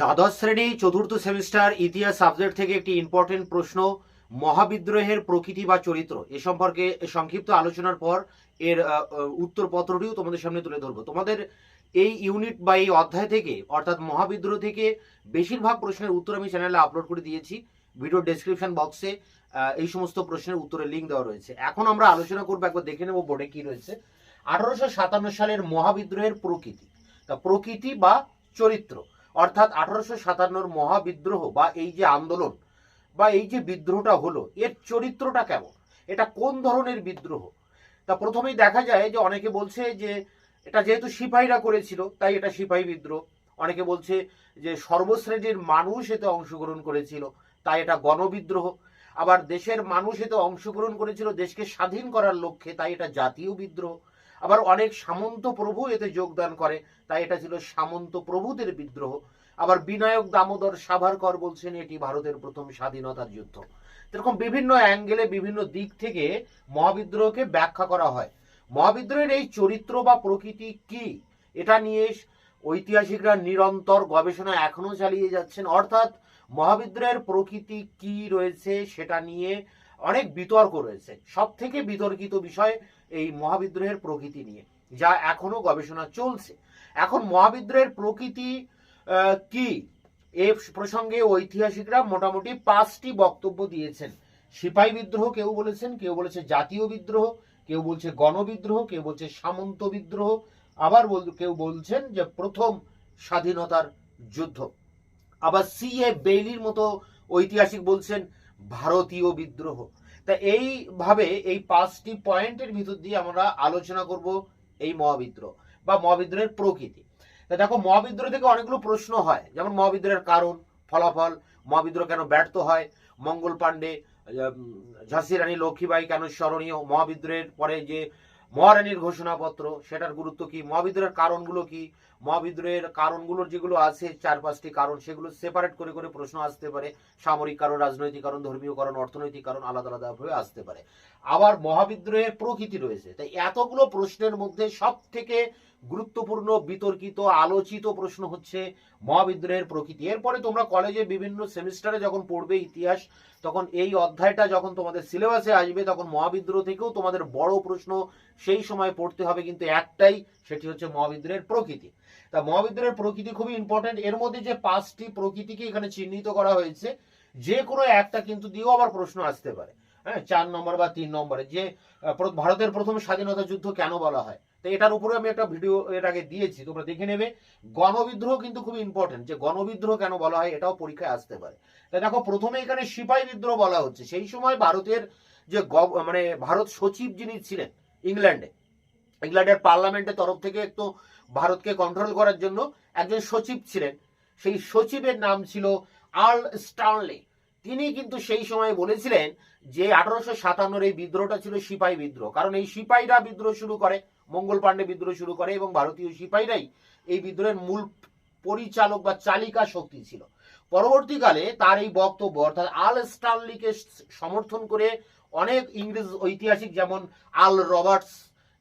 দ্বাদশ শ্রেণি, চতুর্থ সেমিস্টার, ইতিহাস সাবজেক্ট থেকে একটি ইম্পর্টেন্ট প্রশ্ন, মহাবিদ্রোহের প্রকৃতি বা চরিত্র। এ সম্পর্কে সংক্ষিপ্ত আলোচনার পর এর উত্তরপত্রটিও তোমাদের সামনে তুলে ধরবো। তোমাদের এই ইউনিট বা এই অধ্যায় থেকে, অর্থাৎ মহাবিদ্রোহ থেকে বেশিরভাগ প্রশ্নের উত্তর আমি চ্যানেলে আপলোড করে দিয়েছি। ভিডিও ডেসক্রিপশন বক্সে এই সমস্ত প্রশ্নের উত্তরের লিঙ্ক দেওয়া রয়েছে। এখন আমরা আলোচনা করব, একবার দেখে নেব বোর্ডে কি রয়েছে। আঠারোশো সাতান্ন সালের মহাবিদ্রোহের প্রকৃতি। তা প্রকৃতি বা চরিত্র। অর্থাৎ আঠারোশো সাতান্নর মহাবিদ্রোহ বা এই যে আন্দোলন বা এই যে বিদ্রোহটা হলো, এর চরিত্রটা কেমন? এটা কোন ধরনের বিদ্রোহ? তা প্রথমেই দেখা যায় যে অনেকে বলছে যে এটা যেহেতু সিপাহীরা করেছিল, তাই এটা সিপাহী বিদ্রোহ। অনেকে বলছে যে সর্বশ্রেণীর মানুষ এতে অংশগ্রহণ করেছিল, তাই এটা গণবিদ্রোহ। আবার দেশের মানুষ এতে অংশগ্রহণ করেছিল, দেশকে স্বাধীন করার লক্ষ্যে, তাই এটা জাতীয় বিদ্রোহ। আবার অনেক সামন্ত প্রভু এতে যোগদান করে, তাই এটা ছিল সামন্ত প্রভুদের বিদ্রোহ। আবার বিনায়ক দামোদর সাভারকর বলছেন এটি ভারতের প্রথম স্বাধীনতার যুদ্ধ। এরকম বিভিন্ন অ্যাঙ্গেলে বিভিন্ন দিক থেকে মহাবিদ্রোহকে ব্যাখ্যা করা হয়। মহাবিদ্রোহের এই চরিত্র বা প্রকৃতি কি? এটা নিয়ে ঐতিহাসিকরা নিরন্তর গবেষণা এখনও চালিয়ে যাচ্ছেন। অর্থাৎ মহাবিদ্রোহের প্রকৃতি কি রয়েছে সেটা নিয়ে অনেক বিতর্ক রয়েছে। সব থেকে বিতর্কিত বিষয় এই মহাবিদ্রোহের প্রকৃতি নিয়ে, যা এখনও গবেষণা চলছে। এখন মহাবিদ্রোহের প্রকৃতি কি? এ প্রসঙ্গে ঐতিহাসিকরা মোটামুটি পাঁচটি বক্তব্য দিয়েছেন। সিপাহী বিদ্রোহ কেউ বলেছেন, কেউ বলেছে জাতীয় বিদ্রোহ, কেউ বলছে গণবিদ্রোহ, কেউ বলছে সামন্ত বিদ্রোহ, আবার কেউ বলছেন যে প্রথম স্বাধীনতার যুদ্ধ। আবার সি এ বেইলির মতো ঐতিহাসিক বলছেন ভারতীয় বিদ্রোহ। তা এইভাবে এই পাঁচটি পয়েন্টের ভিতর দিয়ে আমরা আলোচনা করব এই মহাবিদ্রোহ বা মহাবিদ্রোহের প্রকৃতি। তা দেখো, মহাবিদ্রোহ থেকে অনেকগুলো প্রশ্ন হয়। যেমন মহাবিদ্রোহের কারণ, ফলাফল, মহাবিদ্রোহ কেন ব্যর্থ হয়, মঙ্গল পাণ্ডে ঝাঁসি রানী লক্ষ্মীবাই কেন স্মরণীয়, মহাবিদ্রোহের পরে যে মহারানীর ঘোষণাপত্র, সেটার গুরুত্ব কি? মহাবিদ্রোহের কারণগুলো কি? মহাবিদ্রোহের কারণগুলোর যেগুলো আছে, চার পাঁচটি কারণ, সেগুলো সেপারেট করে করে প্রশ্ন আসতে পারে। সামরিক কারণ, রাজনৈতিক কারণ, ধর্মীয় কারণ, অর্থনৈতিক কারণ আলাদা আলাদাভাবে আসতে পারে। আবার মহাবিদ্রোহের প্রকৃতি রয়েছে। তাই এতগুলো প্রশ্নের মধ্যে সব থেকে গুরুত্বপূর্ণ, বিতর্কিত, আলোচিত প্রশ্ন হচ্ছে মহাবিদ্রোহের প্রকৃতি। এরপরে তোমরা কলেজে বিভিন্ন সেমিস্টারে যখন পড়বে ইতিহাস, তখন এই অধ্যায়টা যখন তোমাদের সিলেবাসে আসবে, তখন মহাবিদ্রোহ থেকেও তোমাদের বড় প্রশ্ন সেই সময় পড়তে হবে, কিন্তু একটাই, সেটি হচ্ছে মহাবিদ্রোহের প্রকৃতি। তা মহাবিদ্রোহের প্রকৃতি খুবই ইম্পর্টেন্ট এর মধ্যে যে পাঁচটি প্রকৃতিকে এখানে চিহ্নিত করা হয়েছে যে কোনো একটা কিন্তু দিয়েও আবার প্রশ্ন আসতে পারে। হ্যাঁ চার নম্বর বা তিন নম্বরে যে ভারতের প্রথম স্বাধীনতা যুদ্ধ কেন বলা হয়? তো এটার উপরে আমি একটা ভিডিও এর আগে দিয়েছি, তোমরা দেখে নেবে। গণবিদ্রোহ কিন্তু খুব ইম্পর্টেন্ট যে গণবিদ্রোহ কেন বলা হয়, এটাও পরীক্ষায় আসতে পারে। তাই দেখো, প্রথমে এখানে সিপাহী বিদ্রোহ বলা হচ্ছে। সেই সময় ভারতের যে মানে ভারত সচিব যিনি ছিলেন, ইংল্যান্ডে, ইংল্যান্ডের পার্লামেন্টের তরফ থেকে একটু ভারতকে কন্ট্রোল করার জন্য একজন সচিব ছিলেন। সেই সচিবের নাম ছিল আর্ল স্টার্নলে তিনি কিন্তু সেই সময় বলেছিলেন যে, আঠারোশো সাতান্নর এই বিদ্রোহটা ছিল সিপাহী বিদ্রোহ। কারণ এই সিপাহীরা বিদ্রোহ শুরু করে মঙ্গল পাণ্ডে বিদ্রোহ শুরু করে এবং ভারতীয় সিপাহীরাই এই বিদ্রোহের মূল পরিচালক বা চালিকা শক্তি ছিল। পরবর্তীকালে তার এই বক্তব্য অর্থাৎ আল স্টার্নলিকে সমর্থন করে অনেক ইংরেজ ঐতিহাসিক যেমন আল রবার্টস,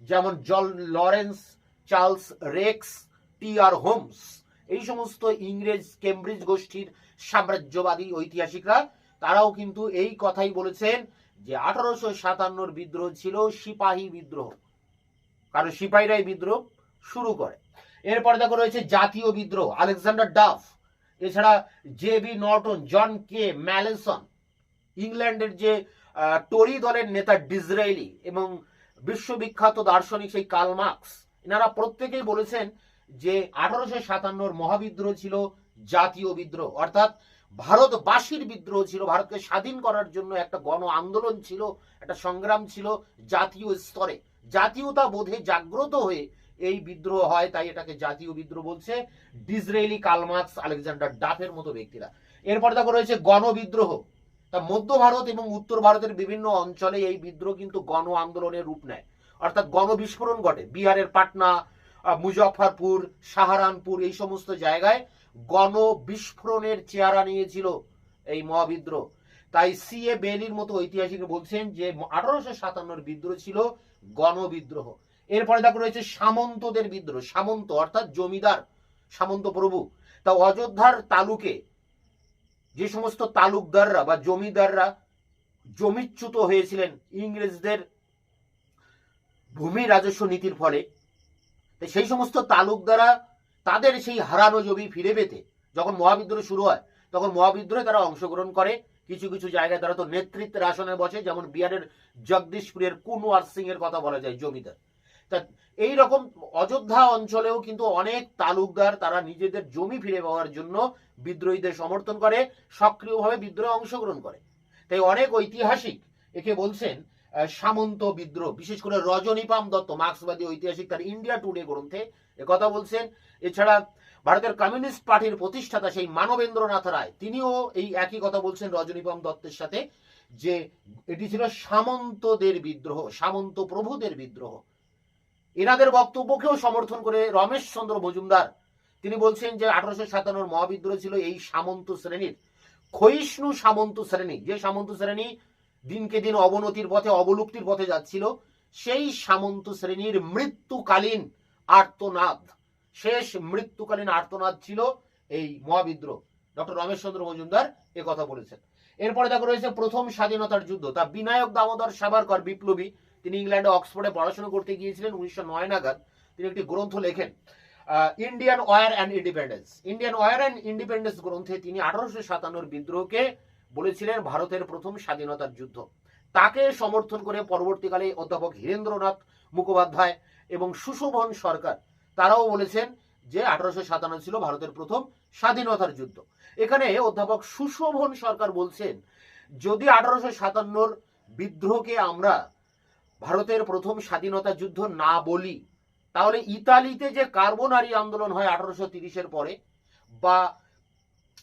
যেমন John Lawrence, Charles Rex, T R Holmes, এই সমস্ত ইংরেজ কেমব্রিজ গোষ্ঠীর সাম্রাজ্যবাদী ঐতিহাসিকরা, তারাও কিন্তু এই কথাই বলেছেন যে আঠারোশো সাতান্নর বিদ্রোহ ছিল সিপাহী বিদ্রোহ। কারণ সিপাহীরাই বিদ্রোহ শুরু করে। এরপরে দেখো রয়েছে জাতীয় বিদ্রোহ, আলেকজান্ডার ডাফ, এছাড়া J B Norton, John K Malleson, ইংল্যান্ডের যে টরি দলের নেতা ডিজরাইলি এবং বিশ্ববিখ্যাত দার্শনিক সেই কার্ল মার্কস, এনারা প্রত্যেকেই বলেছেন যে আঠারোশো সাতান্নর মহাবিদ্রোহ ছিল জাতীয় বিদ্রোহ, অর্থাৎ ভারতবাসীর বিদ্রোহ ছিল, ভারতকে স্বাধীন করার জন্য একটা গণ আন্দোলন ছিল, একটা সংগ্রাম ছিল জাতীয় স্তরে। জাতীয়তা বোধে জাগ্রত হয়ে এই বিদ্রোহ হয়, তাই এটাকে জাতীয় বিদ্রোহ বলছে। ডিজরেলি কালমার্কস আলেকজান্ডার ডাফের মতো ব্যক্তিরা। এরপর দেখো রয়েছে গণবিদ্রোহ। তা মধ্য ভারত এবং উত্তর ভারতের বিভিন্ন অঞ্চলে এই বিদ্রোহ কিন্তু গণ আন্দোলনের রূপ নেয়। অর্থাৎ গণবিস্ফোরণ ঘটে। বিহারের পাটনা মুজফ্ফরপুর, সাহারানপুর, এই সমস্ত জায়গায় গণ বিস্ফোরণের চেহারা নিয়েছিল এই মহাবিদ্রোহ। তাই সি এ বেলির মতো ঐতিহাসিক বলছেন যে আঠারোশো সাতান্নর বিদ্রোহ ছিল গণবিদ্রোহ। এরপরে দেখো রয়েছে সামন্তদের বিদ্রোহ, সামন্ত অর্থাৎ জমিদার, সামন্ত প্রভু। তা অযোধ্যার তালুকে যে সমস্ত তালুকদাররা বা জমিদাররা জমিচ্যুত হয়েছিলেন ইংরেজদের ভূমি রাজস্ব নীতির ফলে সেই সমস্ত তালুকদারা তাদের সেই হারানো জমি ফিরে পেতে, যখন মহাবিদ্রোহ শুরু হয়, তখন মহাবিদ্রোহে তারা অংশগ্রহণ করে কিছু কিছু জায়গায় তারা তো নেতৃত্বের আসনে বসে, যেমন বিহারের জগদীশপুরের কুনওয়ার সিং এর কথা বলা যায় জমিদার। তা এই রকম অযোধ্যা অঞ্চলেও কিন্তু অনেক তালুকদার তারা নিজেদের জমি ফিরে পাওয়ার জন্য বিদ্রোহীদের সমর্থন করে, সক্রিয়ভাবে বিদ্রোহে অংশগ্রহণ করে। তাই অনেক ঐতিহাসিক একে বলছেন সামন্ত বিদ্রোহ, বিশেষ করে রজনীপাম দত্ত, মার্ক্সবাদী ঐতিহাসিক তার ইন্ডিয়া টুডে গ্রন্থে কথা বলছেন। এছাড়া ভারতের কমিউনিস্ট পার্টির প্রতিষ্ঠাতা সেই মানবেন্দ্রনাথ রায়, তিনিও এই একই কথা বলছেন রজনীপাম দত্তের সাথে, যে এটি ছিল সামন্তদের বিদ্রোহ, সামন্ত প্রভুদের বিদ্রোহ। এনাদের বক্তব্যকেও সমর্থন করে রমেশ চন্দ্র মজুমদার। তিনি বলছেন যে আঠারোশো সাতান্নর মহাবিদ্রোহ ছিল এই সামন্ত শ্রেণির। ক্ষয়িষ্ণু সামন্ত শ্রেণি, যে সামন্ত শ্রেণি দিনকে দিন অবনতির পথে, অবলুপ্তির পথে যাচ্ছিল, সেই সামন্ত শ্রেণির মৃত্যুকালীন আর্তনাদ শেষ মৃত্যুকালীন আর্তনাদ ছিল এই মহাবিদ্রোহ। ডক্টর রমেশ চন্দ্র মজুমদার এ কথা বলেছেন। এরপরে দেখো রয়েছে প্রথম স্বাধীনতার যুদ্ধ। তা বিনায়ক দামোদর সাভারকর বিপ্লবী, তিনি ইংল্যান্ডে অক্সফোর্ডে পড়াশোনা করতে গিয়েছিলেন উনিশশো নয় নাগাদ। তিনি একটি গ্রন্থ লেখেন Indian war and independence Indian war and independence গ্রন্থে তিনি আঠারোশো সাতান্নর বিদ্রোহকে বলেছিলেন ভারতের প্রথম স্বাধীনতার যুদ্ধ। তাকে সমর্থন করে পরবর্তীকালে অধ্যাপক হীরেন্দ্রনাথ মুখোপাধ্যায় এবং সুশোভন সরকার তারাও বলেছেন যে আঠারোশো সাতান্ন ছিল ভারতের প্রথম স্বাধীনতার যুদ্ধ। এখানে অধ্যাপক সুশোভন সরকার বলছেন, যদি আঠারোশো সাতান্নর বিদ্রোহকে আমরা ভারতের প্রথম স্বাধীনতা যুদ্ধ না বলি, তাহলে ইতালিতে যে কার্বোনারি আন্দোলন হয় আঠারোশো তিরিশের পরে, বা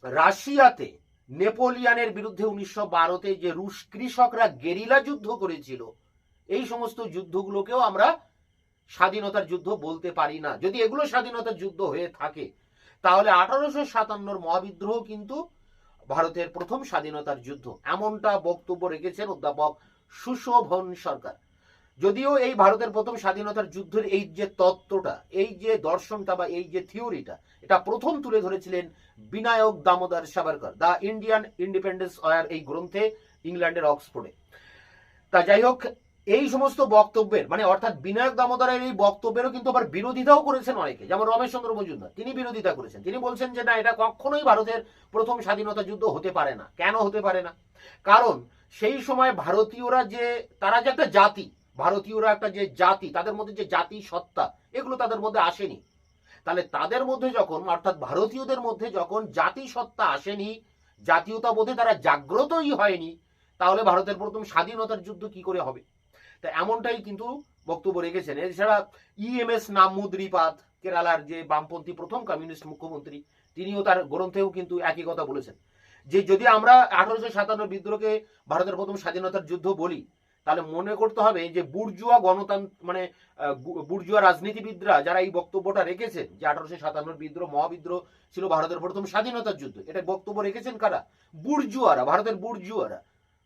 রাশিয়াতে নেপোলিয়ানের বিরুদ্ধে উনিশশো বারোতে যে রুশ কৃষকরা গেরিলা যুদ্ধ করেছিল, এই সমস্ত যুদ্ধগুলোকেও আমরা স্বাধীনতার যুদ্ধ বলতে পারি না। যদি এগুলো স্বাধীনতার যুদ্ধ হয়ে থাকে, তাহলে আঠারোশো সাতান্নর মহাবিদ্রোহ কিন্তু ভারতের প্রথম স্বাধীনতার যুদ্ধ। এমনটা বক্তব্য রেখেছেন অধ্যাপক সুশোভন সরকার। যদিও এই ভারতের প্রথম স্বাধীনতার যুদ্ধের এই যে তত্ত্বটা, এই যে দর্শনটা বা এই যে থিওরিটা, এটা প্রথম তুলে ধরেছিলেন Vinayak Damodar Savarkar, the Indian independence war এই গ্রন্থে, ইংল্যান্ডের অক্সফোর্ডে। তা যাই হোক এই সমস্ত বক্তব্যের মানে অর্থাৎ বিনায়ক দামোদরের এই বক্তব্যেরও কিন্তু আবার বিরোধিতাও করেছেন অনেকে, যেমন রমেশ চন্দ্র মজুমদার, তিনি বিরোধিতা করেছেন। তিনি বলছেন যে, না, এটা কখনোই ভারতের প্রথম স্বাধীনতা যুদ্ধ হতে পারে না। কেন হতে পারে না? কারণ সেই সময় ভারতীয়রা যে, তারা যে একটা জাতি, ভারতীয়রা একটা যে জাতি, তাদের মধ্যে যে জাতি সত্তা এগুলো তাদের মধ্যে আসেনি। তাহলে তাদের মধ্যে যখন, অর্থাৎ ভারতীয়দের মধ্যে যখন জাতি সত্তা আসেনি জাতীয়তা বোধে তারা জাগ্রতই হয়নি, তাহলে ভারতের প্রথম স্বাধীনতার যুদ্ধ কি করে হবে? তা এমনটাই কিন্তু বক্তব্য রেখেছেন। এছাড়া ই এম ইএমএস নামুদ্রিপাদ কেরালার যে বামপন্থী প্রথম কমিউনিস্ট মুখ্যমন্ত্রী, তিনিও তার গ্রন্থেও কিন্তু একই কথা বলেছেন যে যদি আমরা আঠারোশো সাতান্ন বিদ্রোহকে ভারতের প্রথম স্বাধীনতার যুদ্ধ বলি, তাহলে মনে করতে হবে যে বুর্জুয়া গণতন্ত্র মানে বুর্জুয়া রাজনীতিবিদরা যারা এই বক্তব্যটা রেখেছেন যে আঠারোশো সাতান্নর বিদ্রোহ, মহাবিদ্রোহ ছিল ভারতের প্রথম স্বাধীনতার যুদ্ধ, এটা বক্তব্য রেখেছেন কারা? বুর্জুয়ারা, ভারতের বুর্জুয়ারা,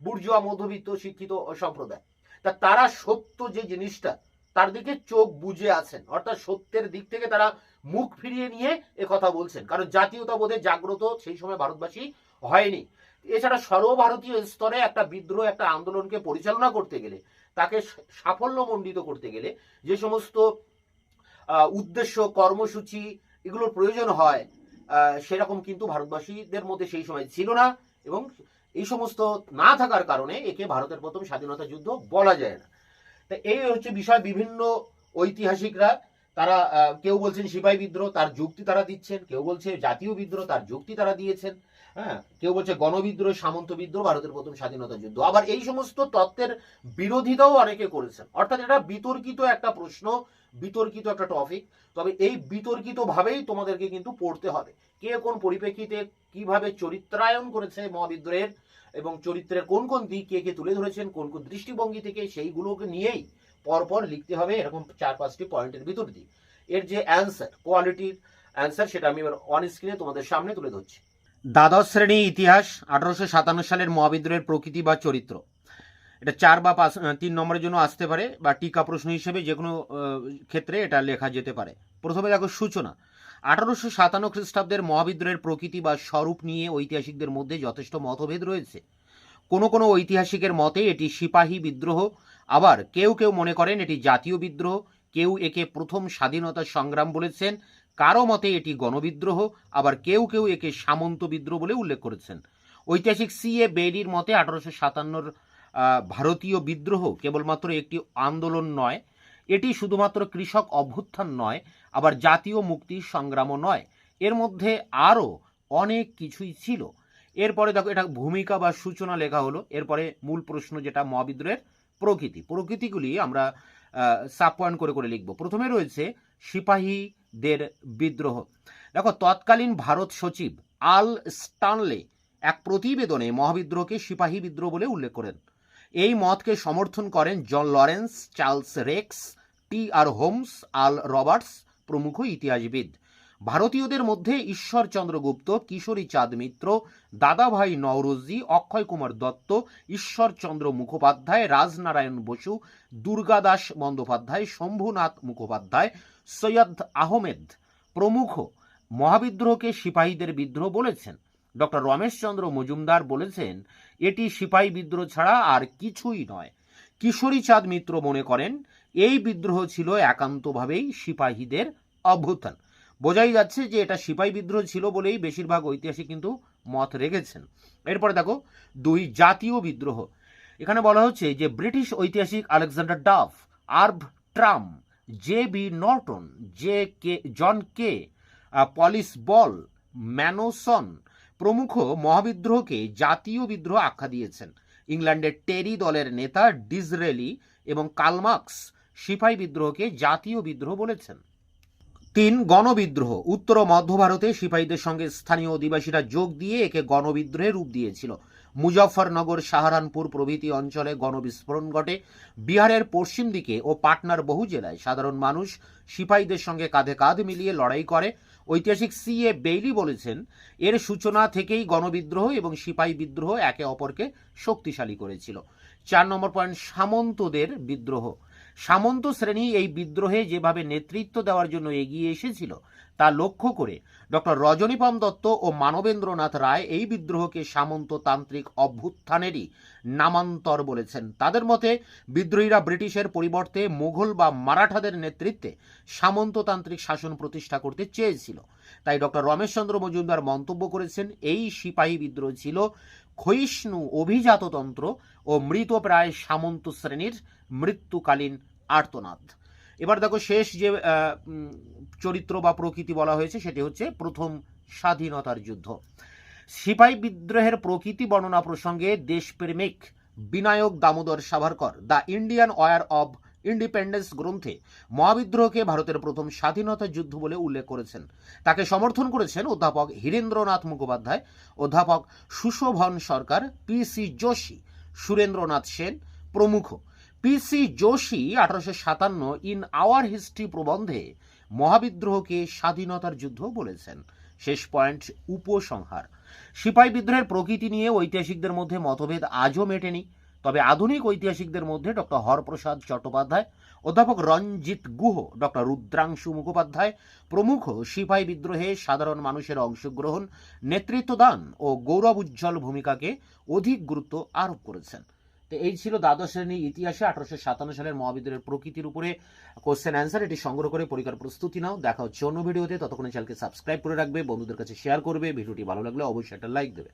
বুর্জুয়া মধ্যবিত্ত, শিক্ষিত সম্প্রদায়। তা তারা সত্য যে জিনিসটা, তার দিকে চোখ বুঝে আছেন। অর্থাৎ সত্যের দিক থেকে তারা মুখ ফিরিয়ে নিয়ে কথা বলছেন। কারণ জাতীয়তাবোধে জাগ্রত সেই সময় ভারতবাসী হয়নি। এছাড়া সর্বভারতীয় স্তরে একটা বিদ্রোহ, একটা আন্দোলনকে পরিচালনা করতে গেলে, তাকে সাফল্যমণ্ডিত করতে গেলে যে সমস্ত উদ্দেশ্য, কর্মসূচি এগুলোর প্রয়োজন হয় সেরকম কিন্তু ভারতবাসীদের মধ্যে সেই সময় ছিল না এবং এই সমস্ত না থাকার কারণে একে ভারতের প্রথম স্বাধীনতা যুদ্ধ বলা যায় না। তা এই হচ্ছে বিষয়, বিভিন্ন ঐতিহাসিকরা, তারা কেউ বলছেন সিপাহী বিদ্রোহ তার যুক্তি তারা দিচ্ছেন, কেউ বলছে জাতীয় বিদ্রোহ তার যুক্তি তারা দিয়েছেন হ্যাঁ কেউ বলছে গণবিদ্রোহ, সামন্ত বিদ্রোহ, ভারতের প্রথম স্বাধীনতা যুদ্ধ। আবার এই সমস্ত তত্ত্বের বিরোধিতাও অনেকে করেছেন। অর্থাৎ এটা বিতর্কিত একটা প্রশ্ন, বিতর্কিত একটা টপিক তবে এই বিতর্কিত ভাবেই তোমাদেরকে কিন্তু পড়তে হবে। কে কোন পরিপ্রেক্ষিতে কীভাবে চরিত্রায়ন করেছে মহাবিদ্রোহের এবং চরিত্রের কোন কোন দিক কে কে তুলে ধরেছেন, কোন কোন দৃষ্টিভঙ্গি থেকে সেইগুলোকে নিয়েই পরপর লিখতে হবে এরকম চার পাঁচটি পয়েন্টের ভিতর দিয়ে। এর যে অ্যান্সার কোয়ালিটির অ্যান্সার সেটা আমি এবার অন স্ক্রিনে তোমাদের সামনে তুলে ধরছি। দ্বাদশ শ্রেণি ইতিহাস আঠারোশো সাতান্ন সালের মহাবিদ্রোহের প্রকৃতি বা চরিত্র। এটা চার বা পাঁচ তিন নম্বরের জন্য আসতে পারে বা টিকা প্রশ্ন হিসেবে যে কোনো ক্ষেত্রে এটা লেখা যেতে পারে। প্রথমে দেখো সূচনা। আঠারোশো সাতান্ন খ্রিস্টাব্দের মহাবিদ্রোহের প্রকৃতি বা স্বরূপ নিয়ে ঐতিহাসিকদের মধ্যে যথেষ্ট মতভেদ রয়েছে। কোনো কোনো ঐতিহাসিকের মতে এটি সিপাহী বিদ্রোহ, আবার কেউ কেউ মনে করেন এটি জাতীয় বিদ্রোহ, কেউ একে প্রথম স্বাধীনতা সংগ্রাম বলেছেন কারও মতে এটি গণবিদ্রোহ, আবার কেউ কেউ একে সামন্ত বিদ্রোহ বলে উল্লেখ করেছেন। ঐতিহাসিক সি. এ. বেরির মতে আঠারোশো সাতান্নর ভারতীয় বিদ্রোহ কেবলমাত্র একটি আন্দোলন নয়, এটি শুধুমাত্র কৃষক অভ্যুত্থান নয় আবার জাতীয় মুক্তি সংগ্রামও নয়। এর মধ্যে আরও অনেক কিছুই ছিল। এরপরে দেখো, এটা ভূমিকা বা সূচনা লেখা হলো। এরপরে মূল প্রশ্ন যেটা, মহাবিদ্রোহের প্রকৃতি। প্রকৃতিগুলি আমরা সাব পয়েন্ট করে করে লিখব। প্রথমে রয়েছে সিপাহীদের বিদ্রোহ। দেখো, তৎকালীন ভারত সচিব আল স্টানলে এক প্রতিবেদনে মহাবিদ্রোহকে সিপাহী বিদ্রোহ বলে উল্লেখ করেন। এই মতকে সমর্থন করেন John Lawrence, Charles Rex, T R Holmes, Al Roberts প্রমুখ ইতিহাসবিদ। ভারতীয়দের মধ্যে ঈশ্বরচন্দ্র গুপ্ত, কিশোরী চাঁদ মিত্র, দাদাভাই নওরোজি, অক্ষয় কুমার দত্ত, ঈশ্বরচন্দ্র মুখোপাধ্যায়, রাজনারায়ণ বসু দুর্গাদাস বন্দ্যোপাধ্যায়, শম্ভুনাথ মুখোপাধ্যায়, সৈয়দ আহমেদ প্রমুখ মহাবিদ্রোহকে সিপাহীদের বিদ্রোহ বলেছেন। ডক্টর রমেশচন্দ্র মজুমদার বলেছেন, এটি সিপাহী বিদ্রোহ ছাড়া আর কিছুই নয়। কিশোরী চাঁদ মিত্র মনে করেন এই বিদ্রোহ ছিল একান্তভাবেই সিপাহীদের অভ্যুত্থান। বোঝাই যাচ্ছে যে এটা সিপাহী বিদ্রোহ ছিল বলেই বেশিরভাগ ঐতিহাসিক কিন্তু মত রেখেছেন। এরপরে দেখো, দুই জাতীয় বিদ্রোহ। এখানে বলা হচ্ছে যে ব্রিটিশ ঐতিহাসিক আলেকজান্ডার ডাফ, আর্ভ tram, J B Norton, J K, John K পলিস বল, ম্যানোসন প্রমুখ মহাবিদ্রোহকে জাতীয় বিদ্রোহ আখ্যা দিয়েছেন। ইংল্যান্ডের টেরি দলের নেতা ডিজরেলি এবং কালমার্কস সিপাহী বিদ্রোহকে জাতীয় বিদ্রোহ বলেছেন। তিন, গণবিদ্রোহ। উত্তর ও মধ্য ভারতে সিপাহীদের সঙ্গে স্থানীয় অধিবাসীরা যোগ দিয়ে একে গণবিদ্রোহের রূপ দিয়েছিল। মুজফ্ফরনগর, সাহারানপুর প্রভৃতি অঞ্চলে গণবিস্ফোরণ ঘটে। বিহারের পশ্চিম দিকে ও পাটনার বহু জেলায় সাধারণ মানুষ সিপাহীদের সঙ্গে কাঁধে কাঁধ মিলিয়ে লড়াই করে। ঐতিহাসিক সি এ বেইলি বলেছেন, এর সূচনা থেকেই গণবিদ্রোহ এবং সিপাহী বিদ্রোহ একে অপরকে শক্তিশালী করেছিল। চার নম্বর পয়েন্ট, সামন্তদের বিদ্রোহ। সামন্ত শ্রেণি এই বিদ্রোহে যেভাবে নেতৃত্ব দেওয়ার জন্য এগিয়ে এসেছিল তা লক্ষ্য করে ডক্টর রজনীপাম দত্ত ও মানবেন্দ্রনাথ রায় এই বিদ্রোহকে সামন্ততান্ত্রিক অভ্যুত্থানেরই নামান্তর বলেছেন। তাদের মতে, বিদ্রোহীরা ব্রিটিশের পরিবর্তে মুঘল বা মারাঠাদের নেতৃত্বে সামন্ততান্ত্রিক শাসন প্রতিষ্ঠা করতে চেয়েছিল। তাই ডক্টর রমেশচন্দ্র মজুমদার মন্তব্য করেছেন, এই সিপাহী বিদ্রোহ ছিল ক্ষয়িষ্ণু অভিজাততন্ত্র ও মৃতপ্রায় সামন্ত শ্রেণির মৃত্যুকালীন আর্তনাদ। এবার দেখো শেষ যে চরিত্র বা প্রকৃতি বলা হয়েছে সেটি হচ্ছে প্রথম স্বাধীনতার যুদ্ধ। সিপাহী বিদ্রোহের প্রকৃতি বর্ণনা প্রসঙ্গে দেশপ্রেমিক Vinayak Damodar Savarkar, the Indian war of independence গ্রন্থে মহাবিদ্রোহকে ভারতের প্রথম স্বাধীনতা যুদ্ধ বলে উল্লেখ করেছেন। তাকে সমর্থন করেছেন অধ্যাপক হীরেন্দ্রনাথ মুখোপাধ্যায়, অধ্যাপক সুশোভন সরকার, পি সি যোশী, সুরেন্দ্রনাথ সেন প্রমুখ। পি সি যোশী আঠারোশো সাতান্ন ইন আওয়ার হিস্ট্রি প্রবন্ধে মহাবিদ্রোহকে স্বাধীনতার যুদ্ধ বলেছেন। শেষ পয়েন্ট, উপসংহার। সিপাহী বিদ্রোহের প্রকৃতি নিয়ে ঐতিহাসিকদের মধ্যে মতভেদ আজও মেটেনি। তবে আধুনিক ঐতিহাসিকদের মধ্যে ডক্টর হরপ্রসাদ চট্টোপাধ্যায়, অধ্যাপক রঞ্জিত গুহ ডক্টর রুদ্রাংশু মুখোপাধ্যায় প্রমুখ সিপাহী বিদ্রোহে সাধারণ মানুষের অংশগ্রহণ নেতৃত্বদান ও গৌরব উজ্জ্বল ভূমিকাকে অধিক গুরুত্ব আরোপ করেছেন। তো এই ছিল দ্বাদশ শ্রেণি ইতিহাসে আঠারোশো সাতান্ন সালের মহাবিদ্যালয়ের প্রকৃতির উপরে কোশ্চেন অ্যান্সার এটি সংগ্রহ করে পরীক্ষার প্রস্তুতি নাও। দেখা হচ্ছে অন্য ভিডিওতে। ততক্ষণে চ্যানেলকে সাবস্ক্রাইব করে রাখবে, বন্ধুদের কাছে শেয়ার করবে। ভিডিওটি ভালো লাগলে অবশ্যই একটা লাইক দেবে।